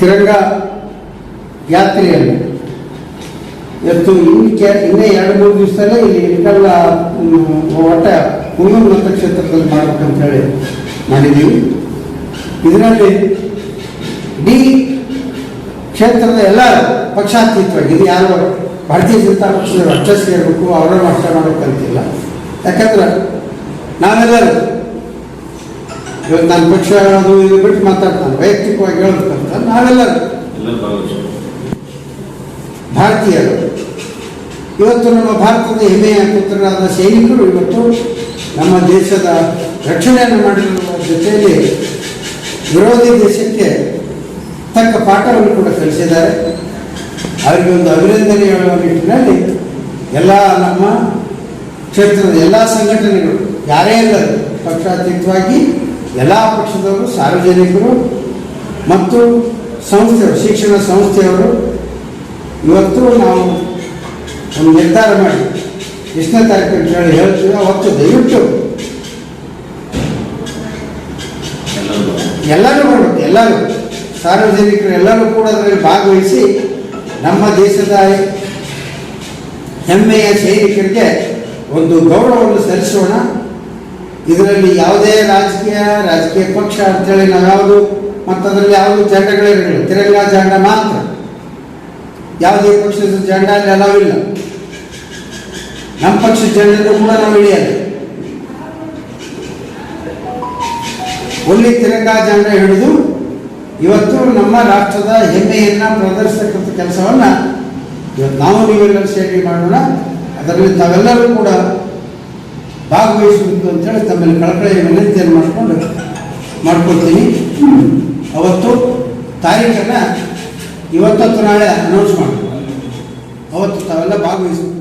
ತಿರಂಗ ಯಾತ್ರೆಯಲ್ಲಿ. ಇವತ್ತು ಇನ್ನು ಕೆ ಇನ್ನೇ ಎರಡು ಮೂರು ದಿವಸದಲ್ಲೇ ಇಲ್ಲಿ ಇಳಕಲ್ಲ ಒಟ್ಟ ಹುಣ್ಣು ಮತಕ್ಷೇತ್ರದಲ್ಲಿ ಮಾಡ್ಬೇಕಂತ ಹೇಳಿ ಮಾಡಿದ್ದೀವಿ ಇದರಲ್ಲಿ ಇಡೀ ಕ್ಷೇತ್ರದ ಎಲ್ಲ ಪಕ್ಷಾತೀತವಾಗಿ, ಇದು ಯಾರು ಭಾರತೀಯ ಜನತಾ ಪಕ್ಷದವರು ಅಷ್ಟೇ ಸೇರಬೇಕು ಅವರನ್ನು ಅಷ್ಟೇ ಮಾಡ್ಬೇಕಂತಿಲ್ಲ. ಯಾಕಂದ್ರೆ ನಾವೆಲ್ಲರೂ ಇವತ್ತು ನನ್ನ ಪಕ್ಷ ಅದು ಇದು ಬಿಟ್ಟು ಮಾತಾಡ್ತಾನೆ. ವೈಯಕ್ತಿಕವಾಗಿ ಹೇಳಬೇಕಂತ ಭಾಗವಹಿಸಿ ಭಾರತೀಯರು. ಇವತ್ತು ನಮ್ಮ ಭಾರತದ ಹೆಮ್ಮೆಯ ಪುತ್ರರಾದ ಸೈನಿಕರು ಇವತ್ತು ನಮ್ಮ ದೇಶದ ರಕ್ಷಣೆಯನ್ನು ಮಾಡಿರುವ ಜೊತೆಯಲ್ಲಿ ವಿರೋಧಿ ದೇಶಕ್ಕೆ ತಕ್ಕ ಪಾಠವನ್ನು ಕೂಡ ಕಲಿಸಿದ್ದಾರೆ. ಅವರಿಗೆ ಒಂದು ಅಭಿನಂದನೆ ಹೇಳುವ ನಿಟ್ಟಿನಲ್ಲಿ ಎಲ್ಲ ನಮ್ಮ ಕ್ಷೇತ್ರದ ಎಲ್ಲ ಸಂಘಟನೆಗಳು, ಯಾರೇ ಇಲ್ಲರು ಪಕ್ಷಾತೀತವಾಗಿ ಎಲ್ಲ ಪಕ್ಷದವರು, ಸಾರ್ವಜನಿಕರು ಮತ್ತು ಸಂಸ್ಥೆಯವರು, ಶಿಕ್ಷಣ ಸಂಸ್ಥೆಯವರು ಇವತ್ತು ನಾವು ಒಂದು ನಿರ್ಧಾರ ಮಾಡಿ, ಎಷ್ಟನೇ ತಾರೀಕು ಹೇಳಿ ಹೇಳ್ತೀವಿ, ಅವತ್ತು ದಯವಿಟ್ಟು ಎಲ್ಲರೂ ಮಾಡಬೇಕು ಎಲ್ಲರೂ. ಸಾರ್ವಜನಿಕರು ಎಲ್ಲರೂ ಕೂಡ ಅದರಲ್ಲಿ ಭಾಗವಹಿಸಿ ನಮ್ಮ ದೇಶದ ಹೆಮ್ಮೆಯ ಸೈನಿಕರಿಗೆ ಒಂದು ಗೌರವವನ್ನು ಸಲ್ಲಿಸೋಣ. ಇದರಲ್ಲಿ ಯಾವುದೇ ರಾಜಕೀಯ ರಾಜಕೀಯ ಪಕ್ಷ ಅಂತೇಳಿ ನಾವು ಯಾವುದು ಮತ್ತು ಅದರಲ್ಲಿ ಯಾವುದು ಜಂಡಗಳಿರಲಿಲ್ಲ ತಿರಂಗ ಜಂಡ ಮಾತ್ರ. ಯಾವುದೇ ಪಕ್ಷದ ಜಂಡ ಅಲ್ಲಿ ಅಲಾವಿಲ್ಲ ನಮ್ಮ ಪಕ್ಷದ ಜೆಂಡನ್ನು ಕೂಡ ನಾವು ಇಳಿಯಲ್ಲ. ಒಲ್ಲಿ ತಿರಂಗ ಜಂಡ ಹಿಡಿದು ಇವತ್ತು ನಮ್ಮ ರಾಷ್ಟ್ರದ ಹೆಮ್ಮೆಯನ್ನ ಪ್ರದರ್ಶಿಸತಕ್ಕಂಥ ಕೆಲಸವನ್ನ ಇವತ್ತು ನಾವು ನೀವೆಲ್ಲರೂ ಸೇರಿ ಮಾಡೋಣ. ಅದರಲ್ಲಿ ತಾವೆಲ್ಲರೂ ಕೂಡ ಭಾಗವಹಿಸಬೇಕು ಅಂತೇಳಿ ತಮ್ಮಲ್ಲಿ ಕಳಕಳಿಯ ವಿನಂತಿಯನ್ನು ಮಾಡಿಕೊಂಡು ಮಾಡ್ಕೊಳ್ತೀನಿ ಅವತ್ತು ತಾರೀಖನ್ನು ಇವತ್ತತ್ತು ನಾಳೆ ಅನೌನ್ಸ್ ಮಾಡಿ ಅವತ್ತು ತಾವೆಲ್ಲ ಭಾಗವಹಿಸಬೇಕು